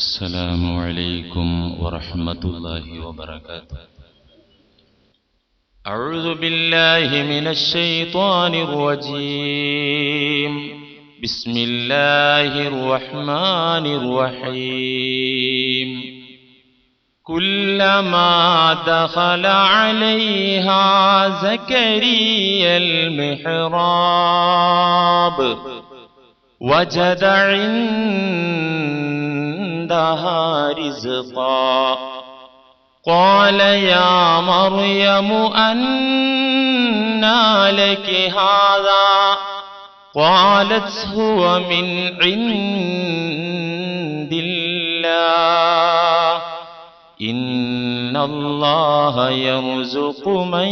السلام عليكم ورحمة الله وبركاته. أعوذ بالله من الشيطان الرجيم. بسم الله الرحمن الرحيم. كلما دخل عليها زكريا المحراب وجد عندها رزقا. قال يا مريم أنى لك هذا؟ قالت هو من عند الله. إن الله يرزق من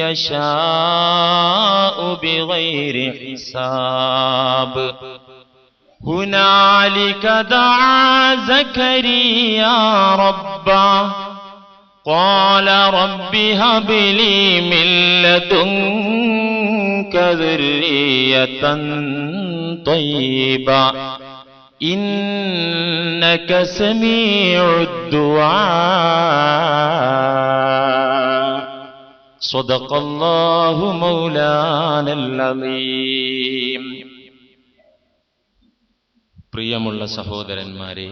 يشاء بغير حساب. هنالك دعا زكريا ربه قال رب هب لي من لدنك ذرية طيبة. إنك سميع الدعاء. صدق الله مولانا العظيم. പ്രിയമുള്ള സഹോദരന്മാരെ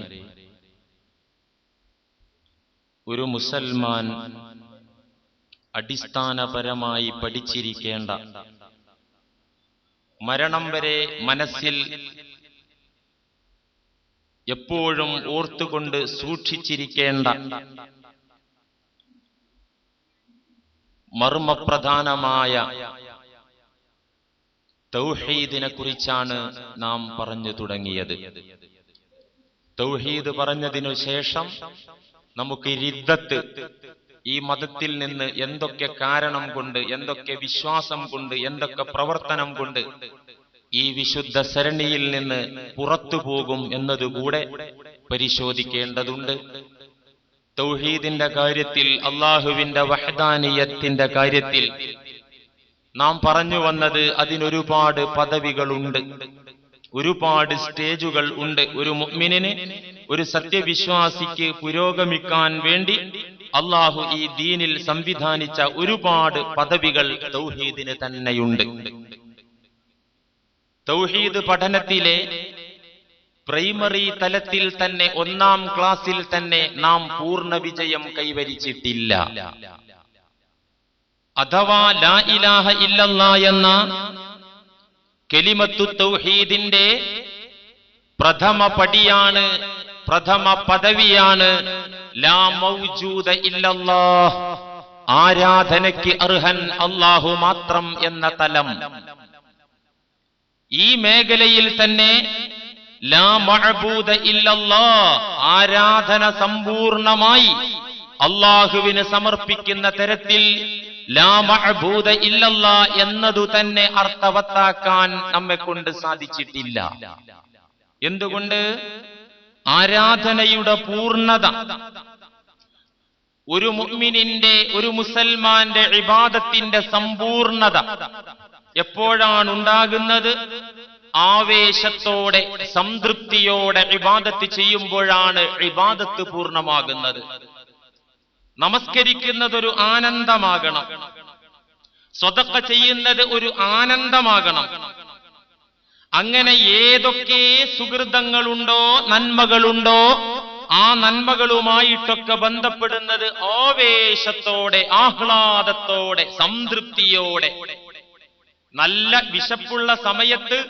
ഒരു മുസൽമാൻ അടിസ്ഥാനപരമായി പഠിച്ചിരിക്കേണ്ട മരണം വരെ മനസ്സിൽ എപ്പോഴും ഓർത്തുകൊണ്ട് സൂക്ഷിച്ചിരിക്കേണ്ട മർമ്മപ്രധാനമായ തൗഹീദിനെ കുറിച്ചാണ് നാം പറഞ്ഞു തുടങ്ങിയത്. തൗഹീദ് പറഞ്ഞതിനു ശേഷം നമുക്ക് റിദ്ദത്ത് ഈ മതത്തിൽ നിന്ന് എന്തൊക്കെ കാരണം കൊണ്ട് എന്തൊക്കെ വിശ്വാസം കൊണ്ട് എന്തൊക്കെ പ്രവർത്തനം കൊണ്ട് ഈ വിശുദ്ധ സരണിയിൽ നിന്ന് പുറത്തു പോകും എന്നതുകൂടെ പരിശോധിക്കേണ്ടതുണ്ട്. തൗഹീദിന്റെ കാര്യത്തിൽ അള്ളാഹുവിന്റെ വഹദാനിയത്തിന്റെ കാര്യത്തിൽ നാം പറഞ്ഞു വന്നത് അതിനൊരുപാട് പദവികളുണ്ട്. ഒരുപാട് സ്റ്റേജുകൾ ഉണ്ട്. ഒരു മുഅ്മിനിന് ഒരു സത്യവിശ്വാസിക്ക് പുരോഗമിക്കാൻ വേണ്ടി അള്ളാഹു ഈ ദീനിൽ സംവിധാനിച്ച ഒരുപാട് പദവികൾ തൗഹീദിന് തന്നെയുണ്ട്. തൗഹീദ് പഠനത്തിലെ പ്രൈമറി തലത്തിൽ തന്നെ ഒന്നാം ക്ലാസ്സിൽ തന്നെ നാം പൂർണ വിജയം കൈവരിച്ചിട്ടില്ല. അഥവാ ലാ ഇലാഹ ഇല്ലല്ല എന്ന കെലിമത്തു തൗഹീദിന്റെ പ്രഥമ പടിയാണ് പ്രഥമ പദവിയാണ് ലാ മൗജൂദ ഇല്ലല്ലാ. ആരാധനയ്ക്ക് അർഹൻ അള്ളാഹു മാത്രം എന്ന തലം. ഈ മേഖലയിൽ തന്നെ ലാ മഅബൂദ ഇല്ലല്ലാ ആരാധന സമ്പൂർണമായി അള്ളാഹുവിന് സമർപ്പിക്കുന്ന തരത്തിൽ ലാ എന്നതു തന്നെ അർത്ഥവത്താക്കാൻ നമ്മെ കൊണ്ട് സാധിച്ചിട്ടില്ല. എന്തുകൊണ്ട്? ആരാധനയുടെ പൂർണത ഒരു മുഅ്മിനിന്റെ ഒരു മുസൽമാന്റെ ഇബാദത്തിന്റെ സമ്പൂർണത എപ്പോഴാണ് ഉണ്ടാകുന്നത്? ആവേശത്തോടെ സംതൃപ്തിയോടെ ഇബാദത്ത് ചെയ്യുമ്പോഴാണ് ഇബാദത്ത് പൂർണമാകുന്നത്. നമസ്കരിക്കുന്നത് ഒരു ആനന്ദമാകണം. സ്വതക്ക ചെയ്യുന്നത് ഒരു ആനന്ദമാകണം. അങ്ങനെ ഏതൊക്കെ സുഹൃതങ്ങളുണ്ടോ നന്മകളുണ്ടോ ആ നന്മകളുമായിട്ടൊക്കെ ബന്ധപ്പെടുന്നത് ആവേശത്തോടെ ആഹ്ലാദത്തോടെ സംതൃപ്തിയോടെ. നല്ല വിശപ്പുള്ള സമയത്ത്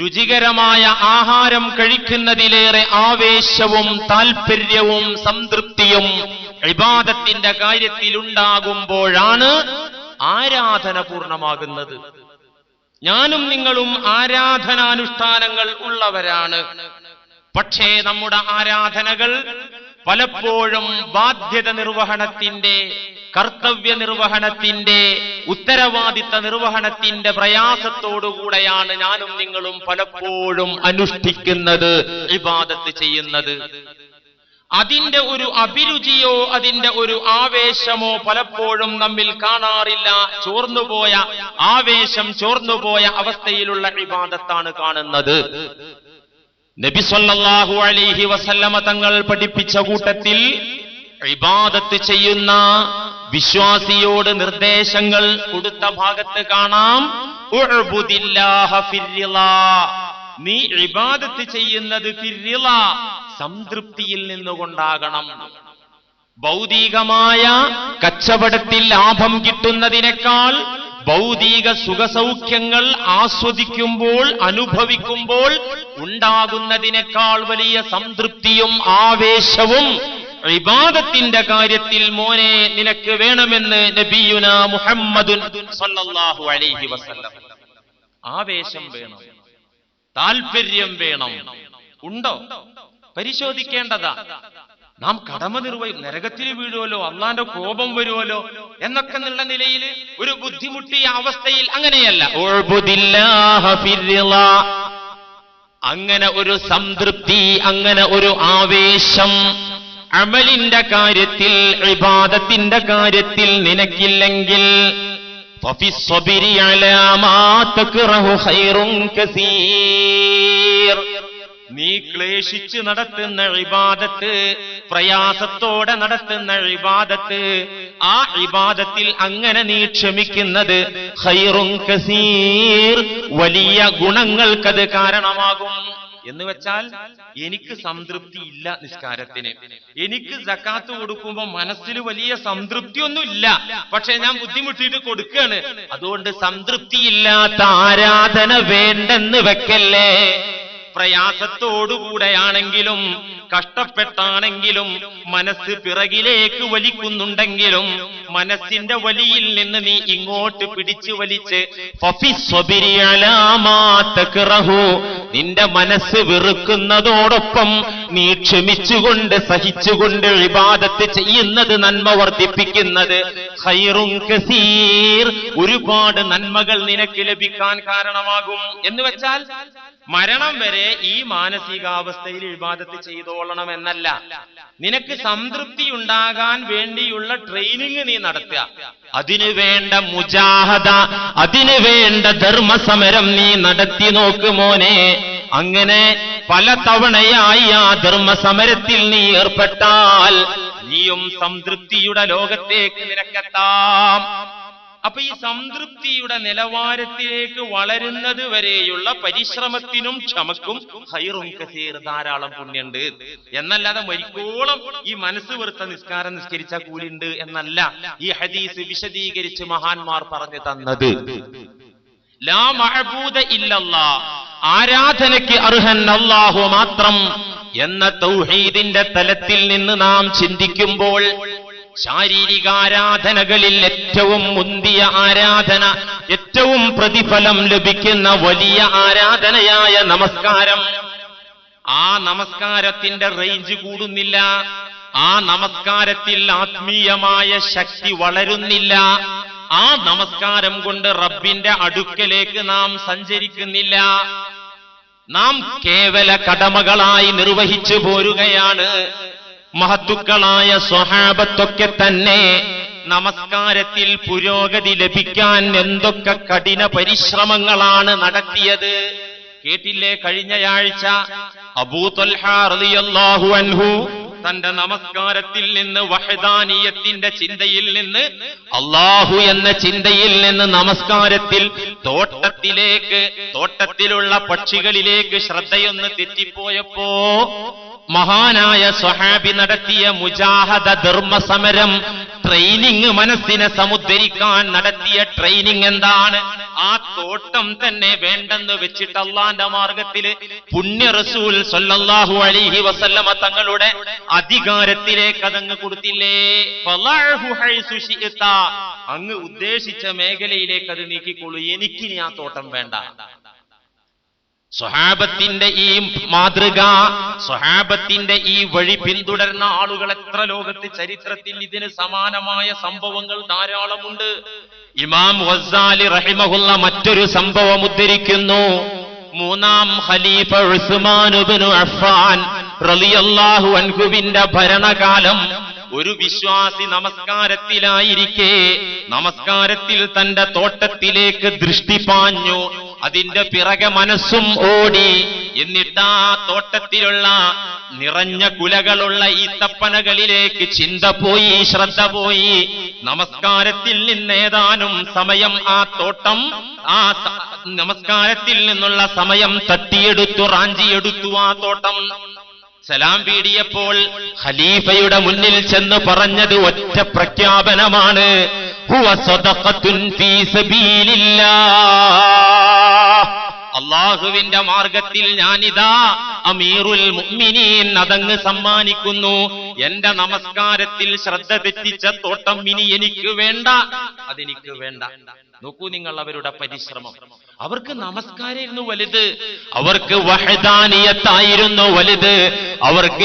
രുചികരമായ ആഹാരം കഴിക്കുന്നതിലേറെ ആവേശവും താൽപര്യവും സംതൃപ്തിയും ഇബാദത്തിന്റെ കാര്യത്തിൽ ഉണ്ടാകുമ്പോഴാണ് ആരാധന പൂർണമാകുന്നത്. ഞാനും നിങ്ങളും ആരാധനാനുഷ്ഠാനങ്ങൾ ഉള്ളവരാണ്. പക്ഷേ നമ്മുടെ ആരാധനകൾ പലപ്പോഴും ബാധ്യത നിർവഹണത്തിന്റെ കർത്തവ്യ നിർവഹണത്തിന്റെ ഉത്തരവാദിത്ത നിർവഹണത്തിന്റെ പ്രയാസത്തോടുകൂടെയാണ് ഞാനും നിങ്ങളും പലപ്പോഴും അനുഷ്ഠിക്കുന്നത് ഇബാദത്ത് ചെയ്യുന്നത്. അതിന്റെ ഒരു അഭിരുചിയോ അതിന്റെ ഒരു ആവേശമോ പലപ്പോഴും നമ്മിൽ കാണാറില്ല. ചോർന്നുപോയ ആവേശം ചോർന്നുപോയ അവസ്ഥയിലുള്ള വിവാദത്താണ് കാണുന്നത്. നബി അലിഹി വസല്ലമ തങ്ങൾ പഠിപ്പിച്ച കൂട്ടത്തിൽ ഇബാദത്ത് ചെയ്യുന്ന വിശ്വാസിയോട് നിർദ്ദേശങ്ങൾ കൊടുത്ത ഭാഗത്ത് കാണാം. നീ ഇബാദത്ത് ചെയ്യുന്നത് സംതൃപ്തിയിൽ നിന്നുകൊണ്ടാകണം. ഭൗതികമായ കച്ചവടത്തിൽ ലാഭം കിട്ടുന്നതിനേക്കാൾ ഭൗതിക സുഖസൗഖ്യങ്ങൾ ആസ്വദിക്കുമ്പോൾ അനുഭവിക്കുമ്പോൾ ഉണ്ടാകുന്നതിനേക്കാൾ വലിയ സംതൃപ്തിയും ആവേശവും ഇബാദത്തിന്റെ കാര്യത്തിൽ മോനെ നിനക്ക് വേണമെന്ന് നബിയുന മുഹമ്മദുൻ സല്ലല്ലാഹു അലൈഹി വസല്ലം. ആവേശം വേണം താല്പര്യം വേണം. ഉണ്ടോ? പരിശോധിക്കേണ്ടതാ. നാം കടമ നിർവഹി നരകത്തിൽ വീഴുമല്ലോ അള്ളാന്റെ കോപം വരുമല്ലോ എന്നൊക്കെ എന്നുള്ള നിലയിൽ ഒരു ബുദ്ധിമുട്ടിയ അവസ്ഥയിൽ അങ്ങനെയല്ല. അങ്ങനെ ഒരു സംതൃപ്തി അങ്ങനെ ഒരു ആവേശം. അമലിന്റെ കാര്യത്തിൽ വിവാദത്തിന്റെ കാര്യത്തിൽ നിനക്കില്ലെങ്കിൽ. ഫഫി സ്വബിരി അലാമാ തക്റഹു ഖൈറുൻ കസീർ നീ ക്ലേശിച്ച് നടത്തുന്ന ഇബാദത്ത് പ്രയാസത്തോടെ നടത്തുന്ന ഇബാദത്ത് ആ ഇബാദത്തിൽ അങ്ങനെ നീ ക്ഷമിക്കുന്നത് ഖൈറുൻ കസീർ വലിയ ഗുണങ്ങൾക്കത് കാരണമാകും. എന്ന് വെച്ചാൽ എനിക്ക് സംതൃപ്തി ഇല്ല നിസ്കാരത്തിന്. എനിക്ക് ജക്കാത്ത് കൊടുക്കുമ്പോൾ മനസ്സിൽ വലിയ സംതൃപ്തിയൊന്നും ഇല്ല പക്ഷെ ഞാൻ ബുദ്ധിമുട്ടിയിട്ട് കൊടുക്കുകയാണ് അതുകൊണ്ട് സംതൃപ്തിയില്ലാത്ത ആരാധന വേണ്ടെന്ന് വെക്കല്ലേ? പ്രയാസത്തോടുകൂടെയാണെങ്കിലും കഷ്ടപ്പെട്ടാണെങ്കിലും മനസ്സ് പിറകിലേക്ക് വലിക്കുന്നുണ്ടെങ്കിലും മനസ്സിന്റെ വലിയിൽ നിന്ന് നീ ഇങ്ങോട്ട് പിടിച്ചു വലിച്ച്. നിന്റെ മനസ്സ് വെറുക്കുന്നതോടൊപ്പം നീ ക്ഷമിച്ചുകൊണ്ട് സഹിച്ചുകൊണ്ട് ഇബാദത്ത് ചെയ്യുന്നത് നന്മ വർദ്ധിപ്പിക്കുന്നത്. കസീർ. ഒരുപാട് നന്മകൾ നിനക്ക് ലഭിക്കാൻ കാരണമാകും. എന്ന് വെച്ചാൽ മരണം വരെ ഈ മാനസികാവസ്ഥയിൽ ഇബാദത്ത് ചെയ്തോളണം എന്നല്ല നിനക്ക് സംതൃപ്തി ഉണ്ടാകാൻ വേണ്ടിയുള്ള ട്രെയിനിങ് നീ നടത്തുക. അതിനു വേണ്ട മുജാഹദ അതിനു വേണ്ട ധർമ്മസമരം നീ നടത്തി നോക്ക് മോനെ. അങ്ങനെ പല തവണയായി ആ ധർമ്മസമരത്തിൽ നീ ഏർപ്പെട്ടാൽ നീയും സംതൃപ്തിയുടെ ലോകത്തേക്ക് നിരക്കെത്താം. അപ്പൊ ഈ സംതൃപ്തിയുടെ നിലവാരത്തിലേക്ക് വളരുന്നത് വരെയുള്ള പരിശ്രമത്തിനും ക്ഷമക്കും ഹൈറും കസീർ ധാരാളം പുണ്യുണ്ട്. എന്നല്ലാതെ മരിക്കോളം ഈ മനസ്സ് വെറുത്ത നിസ്കാരം നിസ്കരിച്ച കൂലിണ്ട് എന്നല്ല ഈ ഹദീസ് വിശദീകരിച്ച് മഹാന്മാർ പറഞ്ഞു തന്നത്. ലാ ഇല്ലല്ലാ. ആരാധനയ്ക്ക് അർഹൻ അള്ളാഹു മാത്രം എന്ന തൗഹീദിന്റെ തലത്തിൽ നിന്ന് നാം ചിന്തിക്കുമ്പോൾ ശാരീരിക ആരാധനകളിൽ ഏറ്റവും മുന്തിയ ആരാധന ഏറ്റവും പ്രതിഫലം ലഭിക്കുന്ന വലിയ ആരാധനയായ നമസ്കാരം. ആ നമസ്കാരത്തിന്റെ റേഞ്ച് കൂടുന്നില്ല. ആ നമസ്കാരത്തിൽ ആത്മീയമായ ശക്തി വളരുന്നില്ല. ആ നമസ്കാരം കൊണ്ട് റബ്ബിന്റെ അടുക്കലേക്ക് നാം സഞ്ചരിക്കുന്നില്ല. നാം കേവല കടമകളായി നിർവഹിച്ചു പോരുകയാണ്. മഹത്തുക്കളായ സ്വഹാബത്തൊക്കെ തന്നെ നമസ്കാരത്തിൽ പുരോഗതി ലഭിക്കാൻ എന്തൊക്കെ കഠിന പരിശ്രമങ്ങളാണ് നടത്തിയത്? കേട്ടില്ലേ കഴിഞ്ഞയാഴ്ച അബൂതൊൽഹാഹു അൻഹു തന്റെ നമസ്കാരത്തിൽ നിന്ന് വഹദാനീയത്തിന്റെ ചിന്തയിൽ നിന്ന് അള്ളാഹു എന്ന ചിന്തയിൽ നിന്ന് നമസ്കാരത്തിൽ തോട്ടത്തിലേക്ക് തോട്ടത്തിലുള്ള പക്ഷികളിലേക്ക് ശ്രദ്ധയൊന്ന് തെറ്റിപ്പോയപ്പോ മഹാനായ സ്വഹാബി നടത്തിയ മുജാഹദ ധർമ്മസമരം ട്രെയിനിങ് മനസ്സിനെ സമുദ്ധരിക്കാൻ നടത്തിയ ട്രെയിനിങ് എന്താണ്? ആ തോട്ടം തന്നെ വേണ്ടെന്ന് വെച്ചിട്ട് അള്ളാന്റെ മാർഗത്തിൽ പുണ്യ റസൂൽ സൊല്ലാഹു അലിഹി വസല്ലമ തങ്ങളുടെ അധികാരത്തിലേക്ക് അതങ്ങ് കൊടുത്തില്ലേ. അങ്ങ് ഉദ്ദേശിച്ച മേഖലയിലേക്ക് അത് നീക്കിക്കൊള്ളൂ എനിക്കിനി ആ തോട്ടം വേണ്ട. സ്വഹാബത്തിന്റെ ഈ മാതൃക സ്വഹാബത്തിന്റെ ഈ വഴി പിന്തുടർന്ന ആളുകൾ എത്ര ലോകത്ത് ചരിത്രത്തിൽ ഇതിന് സമാനമായ സംഭവങ്ങൾ ധാരാളമുണ്ട്. ഇമാം വസാലി റഹിമഹുള്ള മറ്റൊരു സംഭവം ഉദ്ധരിക്കുന്നു. മൂന്നാം ഖലീഫ ഉസ്മാനുബിനു അഫ്ഫാൻ റളിയല്ലാഹു അൻഹുവിന്റെ ഭരണകാലം ഒരു വിശ്വാസി നമസ്കാരത്തിലായിരിക്കെ നമസ്കാരത്തിൽ തന്റെ തോട്ടത്തിലേക്ക് ദൃഷ്ടി പാഞ്ഞു അതിന്റെ പിറകെ മനസ്സും ഓടി എന്നിട്ട് ആ തോട്ടത്തിലുള്ള നിറഞ്ഞ കുലകളുള്ള ഈ തപ്പനകളിലേക്ക് ചിന്ത പോയി ശ്രദ്ധ പോയി നമസ്കാരത്തിൽ നിന്നേതാനും സമയം ആ തോട്ടം ആ നമസ്കാരത്തിൽ നിന്നുള്ള സമയം തട്ടിയെടുത്തു റാഞ്ചിയെടുത്തു ആ തോട്ടം. സലാം പീടിയപ്പോൾ ഖലീഫയുടെ മുന്നിൽ ചെന്ന് പറഞ്ഞത് ഒറ്റ പ്രഖ്യാപനമാണ്. അള്ളാഹുവിന്റെ മാർഗത്തിൽ ഞാനിതാ അമീറുൽ മുഅ്മിനീൻ അതങ്ങ് സമ്മാനിക്കുന്നു. എന്റെ നമസ്കാരത്തിൽ ശ്രദ്ധ തെറ്റിച്ച തോട്ടം ഇനി എനിക്ക് വേണ്ട. അതെനിക്ക് വേണ്ട. നോക്കൂ നിങ്ങൾ അവരുടെ പരിശ്രമം. അവർക്ക് നമസ്കാരമായിരുന്നു വലുത്. അവർക്ക് വഹദാനിയത്തായിരുന്നു വലുത്. അവർക്ക്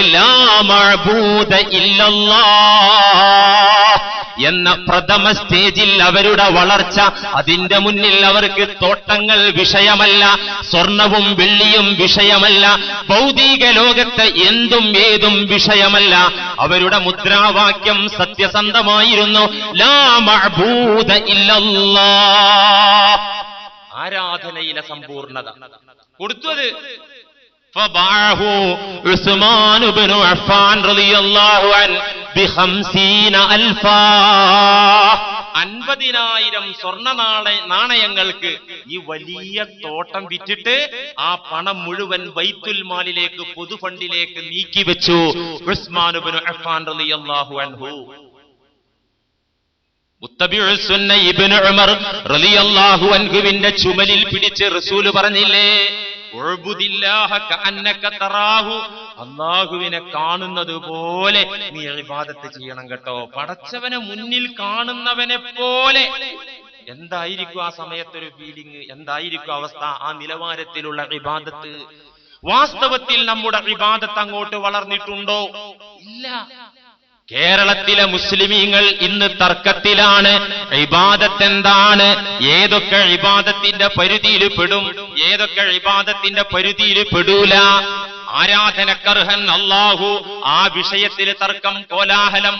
എന്ന പ്രഥമ സ്റ്റേജിൽ അവരുടെ വളർച്ച അതിന്റെ മുന്നിൽ അവർക്ക് തോട്ടങ്ങൾ വിഷയമല്ല സ്വർണവും വെള്ളിയും വിഷയമല്ല ഭൗതിക ലോകത്ത് എന്തും ഏതും വിഷയമല്ല. അവരുടെ മുദ്രാവാക്യം സത്യസന്ധമായിരുന്നു ലാ മഅബൂദ ഇല്ലല്ലാഹ്. ആരാധനയിലെ സമ്പൂർണത. കൊടുത്തു അത്. അൻപതിനായിരം സ്വർണ നാണയങ്ങൾക്ക് ഈ വലിയ തോട്ടം വിറ്റിട്ട് ആ പണം മുഴുവൻ വൈത്തുൽ മാലിലേക്ക് പൊതുഫണ്ടിലേക്ക് നീക്കി വെച്ചു ഉസ്മാനുബിൻ അഫാൻ റളിയല്ലാഹു അൻഹു. അൻഹുവിന്റെ ചുമലിൽ പിടിച്ച് റസൂൽ പറഞ്ഞില്ലേ അള്ളാഹുവിനെ കാണുന്നത് പോലെ നീ അഭിവാദത്ത് ചെയ്യണം കേട്ടോ. പടച്ചവനെ മുന്നിൽ കാണുന്നവനെ പോലെ. എന്തായിരിക്കും ആ സമയത്തൊരു ഫീലിംഗ് എന്തായിരിക്കും അവസ്ഥ? ആ നിലവാരത്തിലുള്ള ഇബാദത്ത് വാസ്തവത്തിൽ നമ്മുടെ ഇബാദത്ത് അങ്ങോട്ട് വളർന്നിട്ടുണ്ടോ? ഇല്ല. കേരളത്തിലെ മുസ്ലിമീങ്ങൾ ഇന്ന് തർക്കത്തിലാണ്. ഇബാദത്ത് എന്താണ് ഏതൊക്കെ ഇബാദത്തിന്റെ പരിധിയിൽ പെടും? ഏതൊക്കെ ഇബാദത്തിന്റെ പരിധിയിൽ പെടൂല? ആരാധനക്കർഹൻ അള്ളാഹു ആ വിഷയത്തിൽ തർക്കം കോലാഹലം.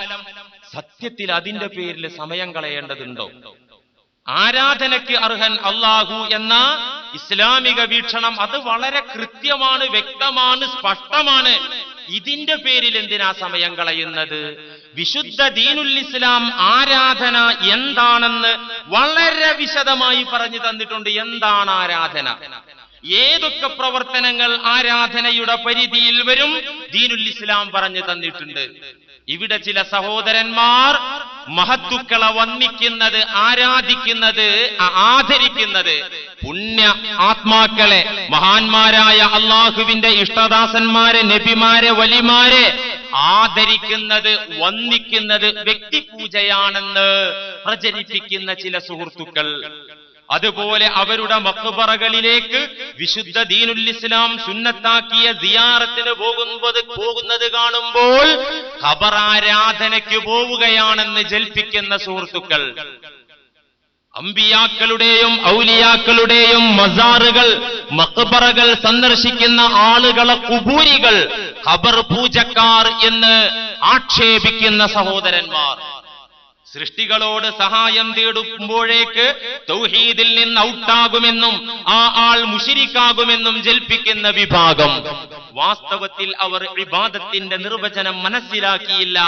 സത്യത്തിൽ അതിന്റെ പേരിൽ സമയം കളയേണ്ടതുണ്ടോ? ആരാധനയ്ക്ക് അർഹൻ അള്ളാഹു എന്ന ഇസ്ലാമിക വീക്ഷണം അത് വളരെ കൃത്യമാണ് വ്യക്തമാണ് സ്പഷ്ടമാണ്. ഇതിന്റെ പേരിൽ എന്തിനാ സമയം കളയുന്നത്? വിശുദ്ധ ദീനുൽ ഇസ്ലാം ആരാധന എന്താണെന്ന് വളരെ വിശദമായി പറഞ്ഞു തന്നിട്ടുണ്ട്. എന്താണ് ആരാധന? ഏതൊക്കെ പ്രവർത്തനങ്ങൾ ആരാധനയുടെ പരിധിയിൽ വരും? ദീനുൽ ഇസ്ലാം പറഞ്ഞു തന്നിട്ടുണ്ട്. ഇവിടെ ചില സഹോദരന്മാർ മഹത്തുക്കളെ വന്ദിക്കുന്നത് ആരാധിക്കുന്നത് ആദരിക്കുന്നത് പുണ്യ ആത്മാക്കളെ മഹാന്മാരായ അള്ളാഹുവിന്റെ ഇഷ്ടദാസന്മാരെ നബിമാരെ വലിമാരെ ആദരിക്കുന്നത് വന്ദിക്കുന്നത് വ്യക്തിപൂജയാണെന്ന് പ്രചരിപ്പിക്കുന്ന ചില സുഹൃത്തുക്കൾ. അതുപോലെ അവരുടെ മക്ബറകളിലേക്ക് വിശുദ്ധ ദീനുൽ ഇസ്ലാം സുന്നത്താക്കിയ സിയാറത്തിന് പോകുന്നത് പോകുന്നത് കാണുമ്പോൾ ഖബറാരാധനയ്ക്ക് പോവുകയാണെന്ന് ജൽപ്പിക്കുന്ന സുഹൃത്തുക്കൾ. അമ്പിയാക്കളുടെയും ഔലിയാക്കളുടെയും മസാറുകൾ മക്ബറകൾ സന്ദർശിക്കുന്ന ആളുകളെ കുബൂരികൾ ഖബർ പൂജക്കാർ എന്ന് ആക്ഷേപിക്കുന്ന സഹോദരന്മാർ. സൃഷ്ടികളോട് സഹായം തേടുമ്പോഴേക്ക് തൗഹീദിൽ നിന്ന് ഔട്ടാകുമെന്നും ആ ആൾ മുഷിരിക്കാകുമെന്നും ജൽപ്പിക്കുന്ന വിഭാഗം. വാസ്തവത്തിൽ അവർ വിവാദത്തിന്റെ നിർവചനം മനസ്സിലാക്കിയില്ല.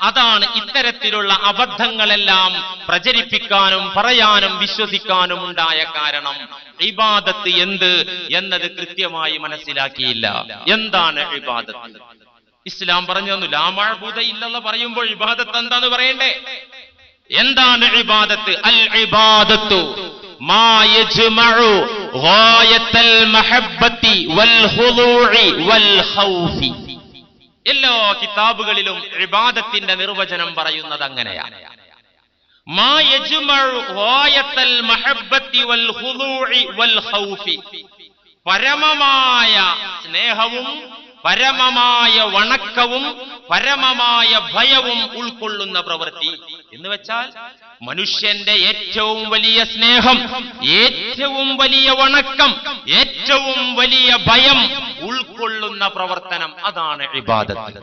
അതാണ് ഇത്തരത്തിലുള്ള അബദ്ധങ്ങളെല്ലാം പ്രചരിപ്പിക്കാനും പറയാനും വിശ്വസിക്കാനും ഉണ്ടായ കാരണം. ഇബാദത്ത് എന്ത് എന്നത് കൃത്യമായി മനസ്സിലാക്കിയില്ല. എന്താണ് ഇബാദത്ത്? ഇസ്ലാം പറഞ്ഞു തന്നു ലാമാഴ്ഭൂത ഇല്ലെന്ന് പറയുമ്പോൾ ഇബാദത്ത് എന്താന്ന് പറയണ്ടേ? എന്താണ് ഇബാദത്ത്? അൽ ഇബാദത്തു മാ യജ്മഉ ഗായത്തൽ മഹബ്ബത്തി വൽ ഖുദൂഇ വൽ ഖൗഫി. എല്ലാ കിതാബുകളിലും ഇബാദത്തിന്റെ നിർവചനം പറയുന്നത് അങ്ങനെയാണ് മാ യജ്മഉ ഗായത്തൽ മഹബ്ബത്തി വൽ ഖുദൂഇ വൽ ഖൗഫി. പരമമായ സ്നേഹവും പരമമായ വണക്കവും പരമമായ ഭയവും ഉൾക്കൊള്ളുന്ന പ്രവൃത്തി. എന്ന് വെച്ചാൽ മനുഷ്യന്റെ ഏറ്റവും വലിയ സ്നേഹം ഏറ്റവും വലിയ വണക്കം ഏറ്റവും വലിയ ഭയം ഉൾക്കൊള്ളുന്ന പ്രവർത്തനം അതാണ് ഇബാദത്ത്.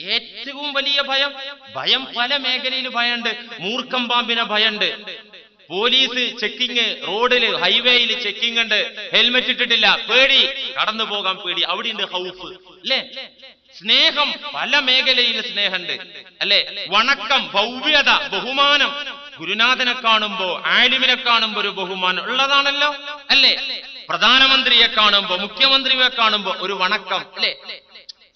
ഏറ്റവും വലിയ ഭയം ഭയം പല മേഖലയിൽ ഭയമുണ്ട്. മൂർഖം പാമ്പിനെ ഭയമുണ്ട്. പോലീസ് ചെക്കിങ് റോഡിൽ ഹൈവേയിൽ ചെക്കിങ് ഉണ്ട്. ഹെൽമെറ്റ് ഇട്ടിട്ടില്ല. പേടി. കടന്നു പോകാൻ പേടി. അവിടെ ഉണ്ട് ഹൗഫ്. അല്ലേ? സ്നേഹം പല മേഖലയിൽ സ്നേഹമുണ്ട്. അല്ലെ? വണക്കം ഭവ്യത ബഹുമാനം. ഗുരുനാഥനെ കാണുമ്പോ ആലിമിനെ കാണുമ്പോ ഒരു ബഹുമാനം ഉള്ളതാണല്ലോ? അല്ലേ? പ്രധാനമന്ത്രിയെ കാണുമ്പോ മുഖ്യമന്ത്രിയെ കാണുമ്പോ ഒരു വണക്കം അല്ലേ?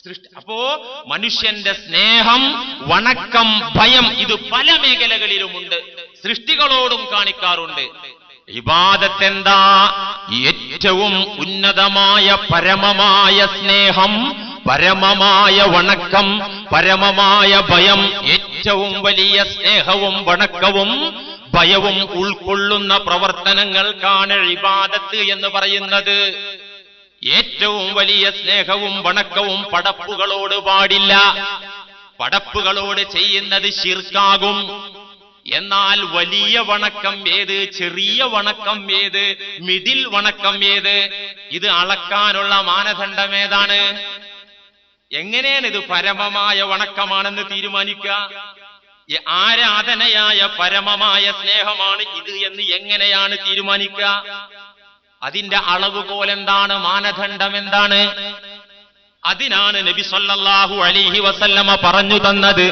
സൃഷ്ടി അപ്പോ മനുഷ്യന്റെ സ്നേഹം വണക്കം ഭയം ഇത് പല മേഖലകളിലുമുണ്ട്. സൃഷ്ടികളോടും കാണിക്കാറുണ്ട്. ഇബാദത്തെന്താ? ഏറ്റവും ഉന്നതമായ പരമമായ സ്നേഹം പരമമായ വണക്കം പരമമായ ഭയം ഏറ്റവും വലിയ സ്നേഹവും വണക്കവും ഭയവും ഉൾക്കൊള്ളുന്ന പ്രവർത്തനങ്ങൾക്കാണ് ഇബാദത്ത് എന്ന് പറയുന്നത്. ഏറ്റവും വലിയ സ്നേഹവും വണക്കവും പടപ്പുകളോട് പാടില്ല. പടപ്പുകളോട് ചെയ്യുന്നത് ശിർക്കാകും. എന്നാൽ വലിയ വണക്കം ഏത് ചെറിയ വണക്കം ഏത് മിഡിൽ വണക്കം ഏത്? ഇത് അളക്കാനുള്ള മാനദണ്ഡം ഏതാണ്? എങ്ങനെയാണ് ഇത് പരമമായ വണക്കമാണെന്ന് തീരുമാനിക്കുക? ആരാധനയായ പരമമായ സ്നേഹമാണ് ഇത് എന്ന് എങ്ങനെയാണ് തീരുമാനിക്കുക? അതിന്റെ അളവുകോൽ എന്താണ് മാനദണ്ഡം എന്താണ്? അതിനാണ് നബി സല്ലല്ലാഹു അലൈഹി വസല്ലമ പറഞ്ഞു തന്നത്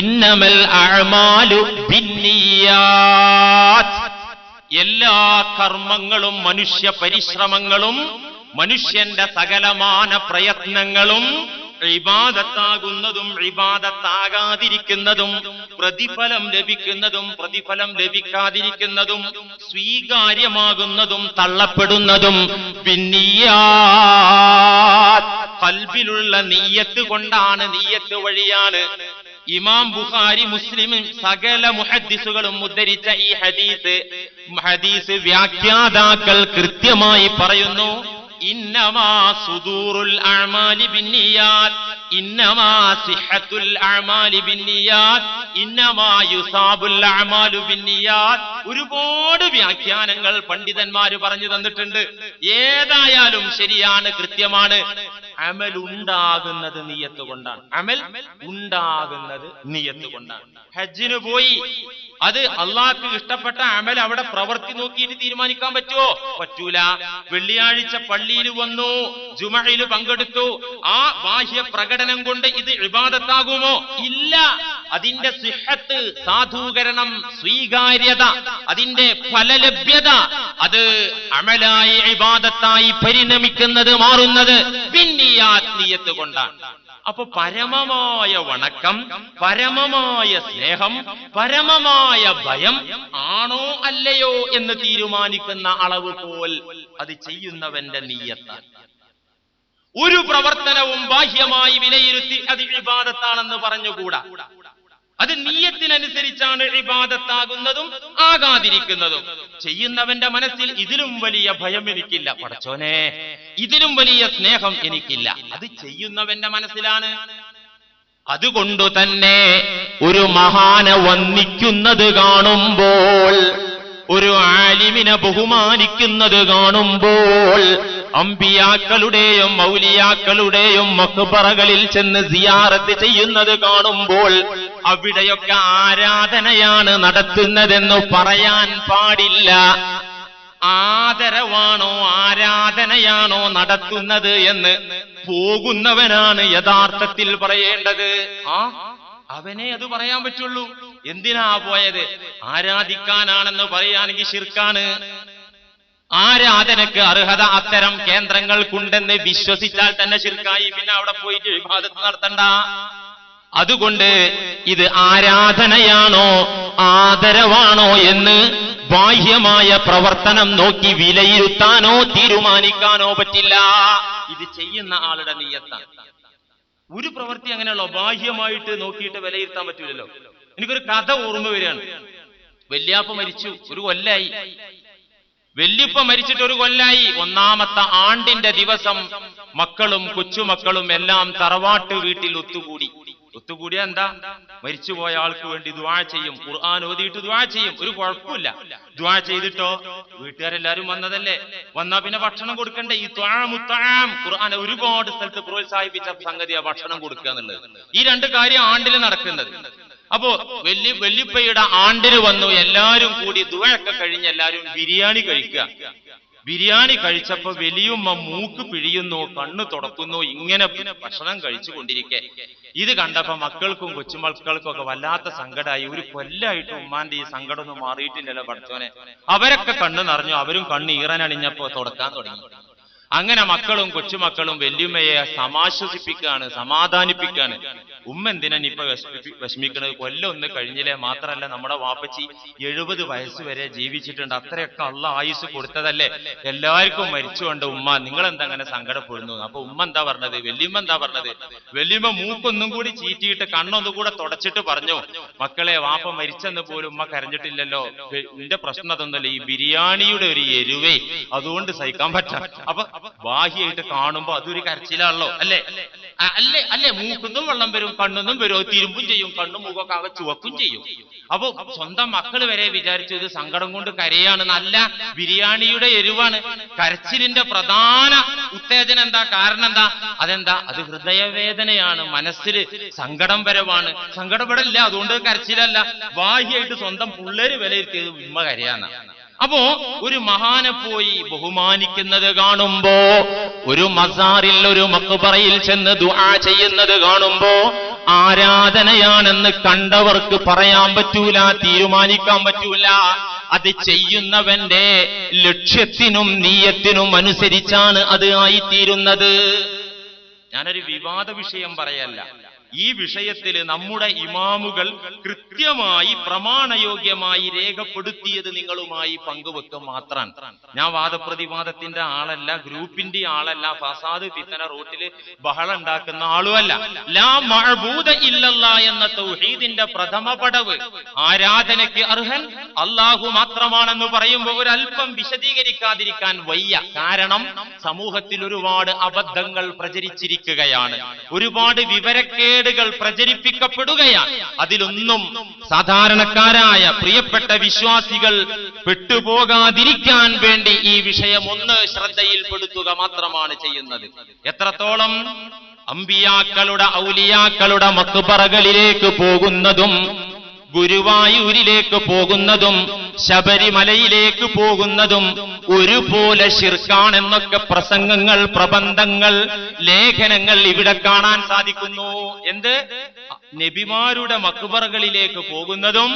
ഇന്നമൽ അഅമാലു ബിന്നിയാത്ത്. എല്ലാ കർമ്മങ്ങളും മനുഷ്യ പരിശ്രമങ്ങളും മനുഷ്യന്റെ സകലമാന പ്രയത്നങ്ങളും ഇബാദത്താകുന്നതും ഇബാദത്താകാതിരിക്കുന്നതും പ്രതിഫലം ലഭിക്കുന്നതും പ്രതിഫലം ലഭിക്കാതിരിക്കുന്നതും സ്വീകാര്യമാകുന്നതും തള്ളപ്പെടുന്നതും പിന്നിയാ കൽബിലുള്ള നീയത്ത് കൊണ്ടാണ് നീയത്ത് വഴിയാണ്. ഇമാം ബുഖാരി മുസ്ലിമും സകല മുഹദ്ദിസുകളും ഉദ്ധരിച്ച ഈ ഹദീസ്. ഹദീസ് വ്യാഖ്യാതാക്കൾ കൃത്യമായി പറയുന്നു ഇന്നമാ സുദൂറുൽ അമാലി ബിന്നിയാത് ഇന്നമാ അമാലി ബിന്നിയാത് ഇന്നമാ യുസാബുൽ അമാലു ബിന്നിയാത് ഒരുപാട് വ്യാഖ്യാനങ്ങൾ പണ്ഡിതന്മാര് പറഞ്ഞു തന്നിട്ടുണ്ട്. ഏതായാലും ശരിയാണ് കൃത്യമാണ്. അമൽ ഉണ്ടാകുന്നത് നീയത്ത് കൊണ്ടാണ്. അമൽ ഉണ്ടാകുന്നത് നീയത്ത് കൊണ്ടാണ്. ഹജ്ജിന് പോയി. അത് അള്ളാഹ്ക്ക് ഇഷ്ടപ്പെട്ട അമൽ അവിടെ പ്രവർത്തി നോക്കിയിട്ട് തീരുമാനിക്കാൻ പറ്റുമോ പറ്റൂല. വെള്ളിയാഴ്ച പള്ളിയിൽ വന്നു ജുമഴയിൽ പങ്കെടുത്തു. ആ ബാഹ്യ പ്രകടനം കൊണ്ട് ഇത് വിവാദത്താകുമോ ഇല്ല. അതിന്റെ സിഹത്ത് സാധൂകരണം സ്വീകാര്യത അതിന്റെ ഫലലഭ്യത അത് അമലായി ഇബാദത്തായി പരിണമിക്കുന്നത് മാറുന്നത് പിന്നീയാത്മീയത്ത് കൊണ്ടാണ്. അപ്പൊ പരമമായ വണക്കം പരമമായ സ്നേഹം പരമമായ ഭയം ആണോ അല്ലയോ എന്ന് തീരുമാനിക്കുന്ന അളവ് പോൽ അത് ചെയ്യുന്നവന്റെ നീയത്താണ്. ഒരു പ്രവർത്തനവും ബാഹ്യമായി വിലയിരുത്തി അത് ഇബാദത്താണെന്ന് പറഞ്ഞുകൂടാ. അത് നീയത്തിനനുസരിച്ചാണ് ഇബാദത്താകുന്നതും ആകാതിരിക്കുന്നതും. ചെയ്യുന്നവന്റെ മനസ്സിൽ ഇതിലും വലിയ ഭയം എനിക്കില്ല. പടച്ചോനെ ഇതിലും വലിയ സ്നേഹം എനിക്കില്ല. അത് ചെയ്യുന്നവന്റെ മനസ്സിലാണ്. അതുകൊണ്ടു തന്നെ ഒരു മഹാനെ വന്നിക്കുന്നത് കാണുമ്പോൾ ഒരു ആലിമിനെ ബഹുമാനിക്കുന്നത് കാണുമ്പോൾ അമ്പിയാക്കളുടെയും മൗലിയാക്കളുടെയും മക്ബറകളിൽ ചെന്ന് സിയാറത്ത് ചെയ്യുന്നത് കാണുമ്പോൾ അവിടെയൊക്കെ ആരാധനയാണ് നടത്തുന്നതെന്ന് പറയാൻ പാടില്ല. ആദരവാണോ ആരാധനയാണോ നടത്തുന്നത് എന്ന് പോകുന്നവനാണ് യഥാർത്ഥത്തിൽ പറയേണ്ടത്. ആ അവനെ അത് പറയാൻ പറ്റുള്ളൂ. എന്തിനാ പോയത്? ആരാധിക്കാനാണെന്ന് പറയുകയാണെങ്കിൽ ശിർക്കാണ്. ആരാധനക്ക് അർഹത അത്തരം കേന്ദ്രങ്ങൾക്കുണ്ടെന്ന് വിശ്വസിച്ചാൽ തന്നെ ശിർക്കായി. പിന്നെ അവിടെ പോയിട്ട് വിവാദത്ത് നടത്തണ്ട. അതുകൊണ്ട് ഇത് ആരാധനയാണോ ആദരവാണോ എന്ന് ബാഹ്യമായ പ്രവർത്തനം നോക്കി വിലയിരുത്താനോ തീരുമാനിക്കാനോ പറ്റില്ല. ഇത് ചെയ്യുന്ന ആളുടെ നീയത്താണ്. ഒരു പ്രവൃത്തി അങ്ങനെയുള്ള ബാഹ്യമായിട്ട് നോക്കിയിട്ട് വിലയിരുത്താൻ പറ്റൂലല്ലോ. എനിക്കൊരു കഥ ഓർമ്മ വരികയാണ്. വല്യാപ്പ മരിച്ചു ഒരു കൊല്ലായി. വല്യപ്പ മരിച്ചിട്ട് ഒരു കൊല്ലായി. ഒന്നാമത്തെ ആണ്ടിന്റെ ദിവസം മക്കളും കൊച്ചുമക്കളും എല്ലാം തറവാട്ട് വീട്ടിൽ ഒത്തുകൂടി. ഒത്തുകൂടിയ എന്താ? മരിച്ചുപോയ ആൾക്ക് വേണ്ടി ദ്വാ ചെയ്യും. ഖുർആൻ ഓതിയിട്ട് ദ്വാ ചെയ്യും. ഒരു കുഴപ്പമില്ല. ദ്വാ ചെയ്തിട്ടോ? വീട്ടുകാരെല്ലാരും വന്നതല്ലേ? വന്നാ പിന്നെ ഭക്ഷണം കൊടുക്കണ്ടേ? ഈ ത്വാമുത്താം ഖുർആൻ ഒരുപാട് സ്ഥലത്ത് പ്രോത്സാഹിപ്പിച്ച സംഗതിയാ ഭക്ഷണം കൊടുക്കുക എന്നുള്ളത് ഈ രണ്ട് കാര്യം ആണ്ടിൽ നടക്കുന്നത്. അപ്പോ വെല്ലി വെല്ലിപ്പയുടെ ആണ്ടിന് വന്നു. എല്ലാരും കൂടി ദുവയൊക്കെ കഴിഞ്ഞ് എല്ലാരും ബിരിയാണി കഴിക്കുക. ബിരിയാണി കഴിച്ചപ്പോ വലിയുമ്മ മൂക്ക് പിഴിയുന്നു കണ്ണു തുടക്കുന്നു ഇങ്ങനെ ഭക്ഷണം കഴിച്ചു കൊണ്ടിരിക്കെ ഇത് കണ്ടപ്പോ മക്കൾക്കും കൊച്ചുമക്കൾക്കും ഒക്കെ വല്ലാത്ത സങ്കടമായി ഒരു കൊല്ലായിട്ട് ഉമ്മാന്റെ ഈ സങ്കടം ഒന്നും മാറിയിട്ടില്ലല്ലോ പഠിച്ചോനെ അവരൊക്കെ കണ്ണു നിറഞ്ഞു. അവരും കണ്ണ് ഈറനണിഞ്ഞപ്പോ തുടക്കാൻ തുടങ്ങി. അങ്ങനെ മക്കളും കൊച്ചുമക്കളും വല്യമ്മയെ സമാശ്വസിപ്പിക്കുകയാണ് സമാധാനിപ്പിക്കുകയാണ്. ഉമ്മ എന്തിനാ ഇപ്പൊ വിഷമിക്കുന്നത് കൊല്ലം ഒന്ന് കഴിഞ്ഞില്ലേ? മാത്രല്ല നമ്മുടെ വാപ്പച്ചി എഴുപത് വയസ്സ് വരെ ജീവിച്ചിട്ടുണ്ട്. അത്രയൊക്കെ അള്ള ആയുസ് കൊടുത്തതല്ലേ? എല്ലാവർക്കും മരിച്ചുകൊണ്ട് ഉമ്മ നിങ്ങൾ എന്താ അങ്ങനെ സങ്കടപ്പെടുന്നു? അപ്പൊ ഉമ്മ എന്താ പറഞ്ഞത്? വല്യമ്മ എന്താ പറഞ്ഞത്? വല്യമ്മ മൂക്കൊന്നും കൂടി ചീറ്റിയിട്ട് കണ്ണൊന്നും കൂടെ തുടച്ചിട്ട് പറഞ്ഞു മക്കളെ വാപ്പ മരിച്ചെന്ന് പോലും ഉമ്മ കരഞ്ഞിട്ടില്ലല്ലോ. എന്റെ പ്രശ്നം അതൊന്നല്ല ഈ ബിരിയാണിയുടെ ഒരു എരുവേ അതുകൊണ്ട് സഹിക്കാൻ പറ്റാം. അപ്പൊ ബാഹ്യായിട്ട് കാണുമ്പോ അതൊരു കരച്ചിലാണല്ലോ അല്ലേ? അല്ലെ അല്ലേ? മൂക്കുന്നും വെള്ളം വരും കണ്ണൊന്നും വരും തിരുമ്പും ചെയ്യും കണ്ണും മൂക്കൊക്കെ അവ ചുവക്കും ചെയ്യും. അപ്പൊ സ്വന്തം മക്കൾ വരെ വിചാരിച്ചു ഇത് സങ്കടം കൊണ്ട് കരയാണ്. നല്ല ബിരിയാണിയുടെ എരിവാണ്. കരച്ചിലിന്റെ പ്രധാന ഉത്തേജനം എന്താ? കാരണം എന്താ? അതെന്താ? അത് ഹൃദയവേദനയാണ്. മനസ്സിൽ സങ്കടം വരവാണ്. സങ്കടപ്പെടില്ല അതുകൊണ്ട് കരച്ചിലല്ല. ബാഹ്യായിട്ട് സ്വന്തം പിള്ളേര് വിലയിരുത്തിയത് ഉമ്മ കരയാന്ന. അപ്പോ ഒരു മഹാനെ പോയി ബഹുമാനിക്കുന്നത് കാണുമ്പോ ഒരു മസാറിൽ ഒരു മക്കുപറയിൽ ചെന്ന് ദുആ ചെയ്യുന്നത് കാണുമ്പോ ആരാധനയാണെന്ന് കണ്ടവർക്ക് പറയാൻ പറ്റൂല തീരുമാനിക്കാൻ പറ്റൂല. അത് ചെയ്യുന്നവന്റെ ലക്ഷ്യത്തിനും നീയത്തിനും അനുസരിച്ചാണ് അത് ആയിത്തീരുന്നത്. ഞാനൊരു വിവാദ വിഷയം പറയല്ല. ഈ വിഷയത്തിൽ നമ്മുടെ ഇമാമുകൾ കൃത്യമായി പ്രമാണയോഗ്യമായി രേഖപ്പെടുത്തിയത് നിങ്ങളുമായി പങ്കുവെക്കുക മാത്രം. ഞാൻ വാദപ്രതിവാദത്തിന്റെ ആളല്ല ഗ്രൂപ്പിന്റെ ആളല്ല ഫസാദ് ഫിത്തന റൂട്ടിൽ ബഹളം ഉണ്ടാക്കുന്ന ആളുമല്ല. ലാ ഇല്ലല്ല എന്ന തൗഹീദിന്റെ പ്രഥമ പടവ്. ആരാധനയ്ക്ക് അർഹൻ അള്ളാഹു മാത്രമാണെന്ന് പറയുമ്പോൾ ഒരല്പം വിശദീകരിക്കാതിരിക്കാൻ വയ്യ. കാരണം സമൂഹത്തിൽ ഒരുപാട് അബദ്ധങ്ങൾ പ്രചരിച്ചിരിക്കുകയാണ്. ഒരുപാട് വിവരക്കേടുകൾ പ്രചരിപ്പിക്കപ്പെടുകയാണ്. അതിലൊന്നും സാധാരണക്കാരായ പ്രിയപ്പെട്ട വിശ്വാസികൾ പെട്ടുപോകാതിരിക്കാൻ വേണ്ടി ഈ വിഷയം ഒന്ന് ശ്രദ്ധയിൽപ്പെടുത്തുക മാത്രമാണ് ചെയ്യുന്നത്. എത്രത്തോളം അമ്പിയാക്കളുടെ ഔലിയാക്കളുടെ മക്കുപറകളിലേക്ക് പോകുന്നതും ഗുരുവായൂരിലേക്ക് പോകുന്നതും ശബരിമലയിലേക്ക് പോകുന്നതും ഒരുപോലെ ഷിർക്കാണെന്നൊക്കെ പ്രസംഗങ്ങൾ പ്രബന്ധങ്ങൾ ലേഖനങ്ങൾ ഇവിടെ കാണാൻ സാധിക്കുന്നു. എന്ത്? നബിമാരുടെ മക്ബറകളിലേക്ക് പോകുന്നതും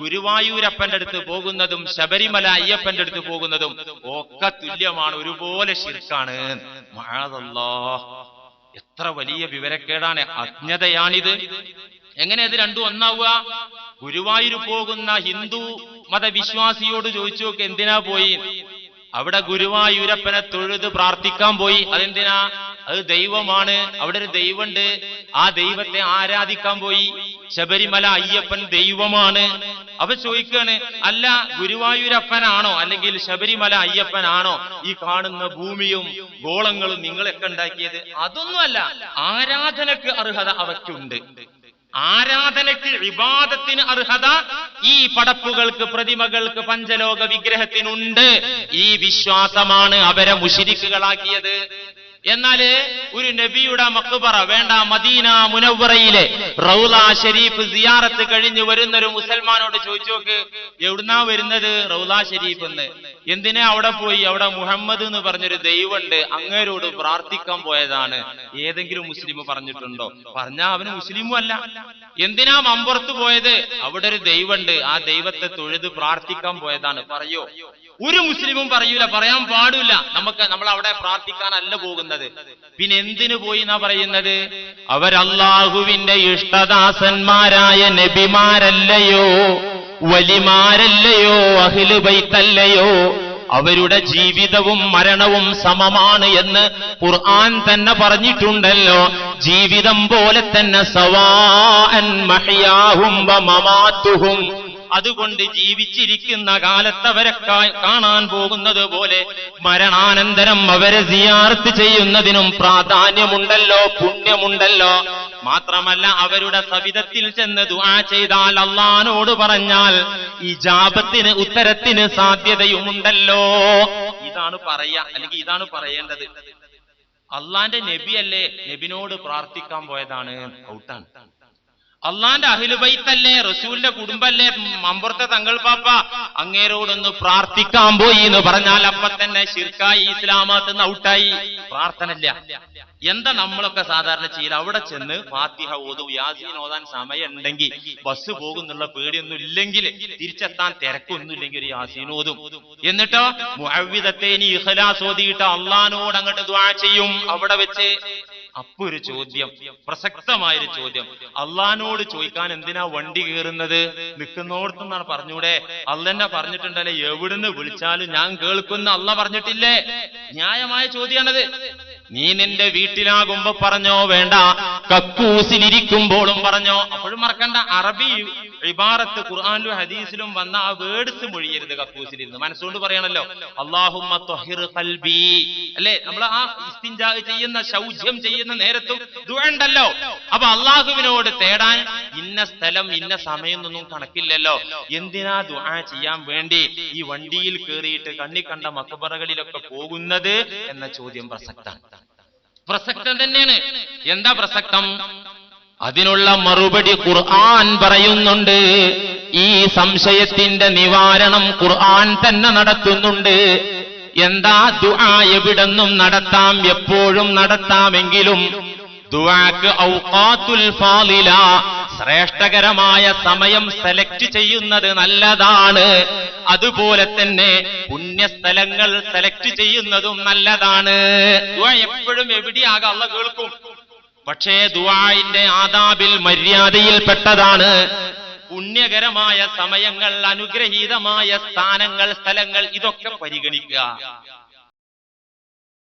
ഗുരുവായൂരപ്പന്റെ അടുത്ത് പോകുന്നതും ശബരിമല അയ്യപ്പന്റെ അടുത്ത് പോകുന്നതും ഒക്കെ തുല്യമാണ് ഒരുപോലെ ഷിർക്കാണ് എത്ര വലിയ വിവരക്കേടാണ് അജ്ഞതയാണിത്. എങ്ങനെ ഇത് രണ്ടും ഒന്നാവുക? ഗുരുവായൂർ പോകുന്ന ഹിന്ദു മതവിശ്വാസിയോട് ചോദിച്ചു നോക്ക് എന്തിനാ പോയി? അവിടെ ഗുരുവായൂരപ്പനെ തൊഴുത് പ്രാർത്ഥിക്കാൻ പോയി. അതെന്തിനാ? അത് ദൈവമാണ്. അവിടെ ഒരു ദൈവമുണ്ട്. ആ ദൈവത്തെ ആരാധിക്കാൻ പോയി. ശബരിമല അയ്യപ്പൻ ദൈവമാണ്. അവ ചോദിക്കാണ് അല്ല ഗുരുവായൂരപ്പനാണോ? അല്ലെങ്കിൽ ശബരിമല അയ്യപ്പനാണോ ഈ കാണുന്ന ഭൂമിയും ഗോളങ്ങളും നിങ്ങളൊക്കെ ഉണ്ടാക്കിയത്? അതൊന്നുമല്ല ആരാധനക്ക് അർഹത അവയ്ക്കുണ്ട്. ആരാധനയ്ക്ക് വിവാദത്തിന് അർഹത ഈ പടപ്പുകൾക്ക് പ്രതിമകൾക്ക് പഞ്ചലോക വിഗ്രഹത്തിനുണ്ട്. ഈ വിശ്വാസമാണ് അവരെ മുഷിരിക്കുകളാക്കിയത്. എന്നാൽ ഒരു നബിയുടെ മക്കുപറ വേണ്ട മദീന മുനവറയിലെ റൗല ഷരീഫ് സിയാറത്ത് കഴിഞ്ഞ് വരുന്ന ഒരു മുസൽമാനോട് ചോദിച്ചു നോക്ക് എവിടുന്നാ വരുന്നത് റൗല ഷരീഫ് എന്ന്? എന്തിനാ അവിടെ പോയി? അവിടെ മുഹമ്മദ് എന്ന് പറഞ്ഞൊരു ദൈവമുണ്ട് അങ്ങേരോട് പ്രാർത്ഥിക്കാൻ പോയതാണ്. ഏതെങ്കിലും മുസ്ലിം പറഞ്ഞിട്ടുണ്ടോ? പറഞ്ഞാ അവന് മുസ്ലിമും അല്ല. എന്തിനാ മമ്പുറത്ത് പോയത്? അവിടെ ഒരു ദൈവമുണ്ട് ആ ദൈവത്തെ തൊഴുത് പ്രാർത്ഥിക്കാൻ പോയതാണ്. പറയോ? ഒരു മുസ്ലിമും പറയൂല പറയാൻ പാടില്ല. നമുക്ക് നമ്മൾ അവിടെ പ്രാർത്ഥിക്കാനല്ല പോകുന്നത്. പിന്നെ എന്തിനു പോയി എന്നാ പറയുന്നത്? അവരല്ലാഹുവിന്റെ ഇഷ്ടദാസന്മാരായ നബിമാരല്ലയോ വലിമാരല്ലയോ അഹിലുബൈത്തല്ലയോ അവരുടെ ജീവിതവും മരണവും സമമാണ് എന്ന് ഖുർആൻ തന്നെ പറഞ്ഞിട്ടുണ്ടല്ലോ. ജീവിതം പോലെ തന്നെ സവാഅൻ മഹിയാഹും അതുകൊണ്ട് ജീവിച്ചിരിക്കുന്ന കാലത്തവരെ കാണാൻ പോകുന്നത് പോലെ മരണാനന്തരം അവരെ സിയാർത്ത് ചെയ്യുന്നതിനും പ്രാധാന്യമുണ്ടല്ലോ പുണ്യമുണ്ടല്ലോ. മാത്രമല്ല അവരുടെ സവിധത്തിൽ ചെന്ന് ദുആ ചെയ്താൽ അള്ളഹാനോട് പറഞ്ഞാൽ ഈ ജാപത്തിന് ഉത്തരത്തിന് സാധ്യതയുമുണ്ടല്ലോ. ഇതാണ് പറയാ അല്ലെങ്കിൽ ഇതാണ് പറയേണ്ടത്. അള്ളാന്റെ നബിയല്ലേ നബിനോട് പ്രാർത്ഥിക്കാൻ പോയതാണ്? ഔട്ടാണ്. അള്ളാന്റെ അഹിലുബൈത്തല്ലേ റസൂലിന്റെ കുടുംബല്ലേ മമ്പുറത്തെ തങ്ങൾ പാപ്പ അങ്ങേരോടൊന്ന് പ്രാർത്ഥിക്കാൻ പോയി എന്ന് പറഞ്ഞാൽ അപ്പ തന്നെ ഷിർക്കായി ഇസ്ലാമത്ത് ഔട്ടായി. പ്രാർത്ഥനല്ല എന്താ നമ്മളൊക്കെ സാധാരണ ചെയ്ത്? അവിടെ ചെന്ന് ഫാത്തിഹ ഓതും യാസീൻ ഓതാൻ സമയം ഉണ്ടെങ്കിൽ ബസ് പോകുന്നുള്ള പേടിയൊന്നും ഇല്ലെങ്കിൽ തിരിച്ചെത്താൻ തിരക്കൊന്നും ഇല്ലെങ്കിൽ ഒരു യാസീൻ ഓതും. എന്നിട്ടോ? മുഅവ്വിദത്തേനി ഇഖ്ലാസ് ഓതിയിട്ട് അള്ളഹാനോട് അങ്ങോട്ട് ദ്വാ ചെയ്യും. അവിടെ വെച്ച് അപ്പൊ ഒരു ചോദ്യം പ്രസക്തമായൊരു ചോദ്യം. അള്ളഹാനോട് ചോദിക്കാൻ എന്തിനാ വണ്ടി കയറുന്നത്? നിൽക്കുന്നോടത്തുനിന്നാണ് പറഞ്ഞൂടെ. അല്ലെന്നെ പറഞ്ഞിട്ടുണ്ടല്ലേ എവിടുന്ന് വിളിച്ചാലും ഞാൻ കേൾക്കുന്ന അള്ള പറഞ്ഞിട്ടില്ലേ? ന്യായമായ ചോദ്യാണത്. നീ നിന്റെ വീട്ടിലാകുമ്പോ പറഞ്ഞോ വേണ്ട. കക്കൂസിലിരിക്കുമ്പോഴും പറഞ്ഞോ. അപ്പോഴും മറക്കണ്ട. അറബി ഇബാറത്ത് ഖുർആാനിലും ഹദീസിലും വന്ന ആ വേർഡ്സ് മൊഴിയരുത് കക്കൂസിലിരുന്ന്. മനസ്സുകൊണ്ട് പറയണല്ലോ. അള്ളാഹുമ്മ അല്ലെ? നമ്മൾ ആ ഇസ്തിൻജാ ചെയ്യുന്ന ശൗചം ചെയ്യുന്ന നേരത്തും ദുഴണ്ടല്ലോ അപ്പൊ അള്ളാഹുവിനോട് തേടാൻ ഇന്ന സ്ഥലം ഇന്ന സമയം കണക്കില്ലല്ലോ. എന്തിനാ ദുആ ചെയ്യാൻ വേണ്ടി ഈ വണ്ടിയിൽ കയറിയിട്ട് കണ്ണി കണ്ട മക്കബറകളിലൊക്കെ പോകുന്നത്? എന്ന ചോദ്യം പ്രസക്താണ് പ്രസക്തം തന്നെയാണ്. എന്താ പ്രസക്തം? അതിനുള്ള മറുപടി ഖുർആൻ പറയുന്നുണ്ട്. ഈ സംശയത്തിന്റെ നിവാരണം ഖുർആൻ തന്നെ നടത്തുന്നുണ്ട്. എന്താ ദുആ എവിടെന്നും നടത്താം എപ്പോഴും നടത്താമെങ്കിലും ദുആക്ക് ഔഖാത്തുൽ ഫാളില ശ്രേഷ്ഠകരമായ സമയം സെലക്ട് ചെയ്യുന്നത് നല്ലതാണ്. അതുപോലെ തന്നെ പുണ്യസ്ഥലങ്ങൾ സെലക്ട് ചെയ്യുന്നതും നല്ലതാണ്. എപ്പോഴും എവിടെയാകാം? അള്ള കേൾക്കും. പക്ഷേ ദുവായിന്റെ ആദാബിൽ മര്യാദയിൽപ്പെട്ടതാണ് പുണ്യകരമായ സമയങ്ങൾ അനുഗ്രഹീതമായ സ്ഥാനങ്ങൾ സ്ഥലങ്ങൾ ഇതൊക്കെ പരിഗണിക്കുക.